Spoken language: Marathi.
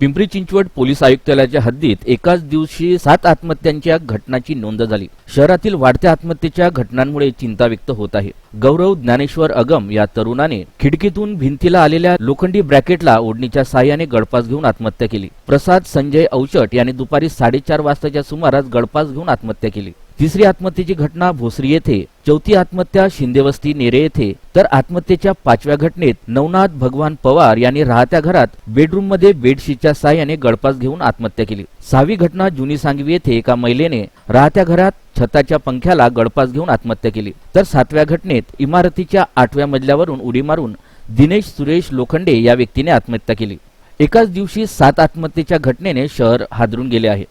पिंपरी चिंचवड पोलीस आयुक्तालयाच्या हद्दीत एकाच दिवशी सात आत्महत्यांच्या घटनांची नोंद झाली. शहरातील वाढत्या आत्महत्येच्या घटनांमुळे चिंता व्यक्त होत आहे. गौरव ज्ञानेश्वर अगम या तरुणाने खिडकीतून भिंतीला आलेल्या लोखंडी ब्रॅकेटला ओढणीच्या साह्याने गळपास घेऊन आत्महत्या केली. प्रसाद संजय औचट यांनी दुपारी साडेचार वाजताच्या सुमारास गळपास घेऊन आत्महत्या केली. तिसरी आत्महत्येची घटना भोसरी येथे चौथी आत्महत्या शिंदेवस्ती नेरे येथे तर आत्महत्येच्या पाचव्या घटनेत नवनाथ भगवान पवार यांनी राहत्या घरात बेडरूममध्ये बेडशीटच्या साह्याने गळपास घेऊन आत्महत्या केली. सहावी घटना जुनी सांगवी येथे एका महिलेने राहत्या घरात छताच्या पंख्याला गळपास घेऊन आत्महत्या केली. तर सातव्या घटनेत इमारतीच्या आठव्या मजल्यावरून उडी मारून दिनेश सुरेश लोखंडे या व्यक्तीने आत्महत्या केली. एकाच दिवशी सात आत्महत्येच्या घटनेने शहर हादरून गेले आहे.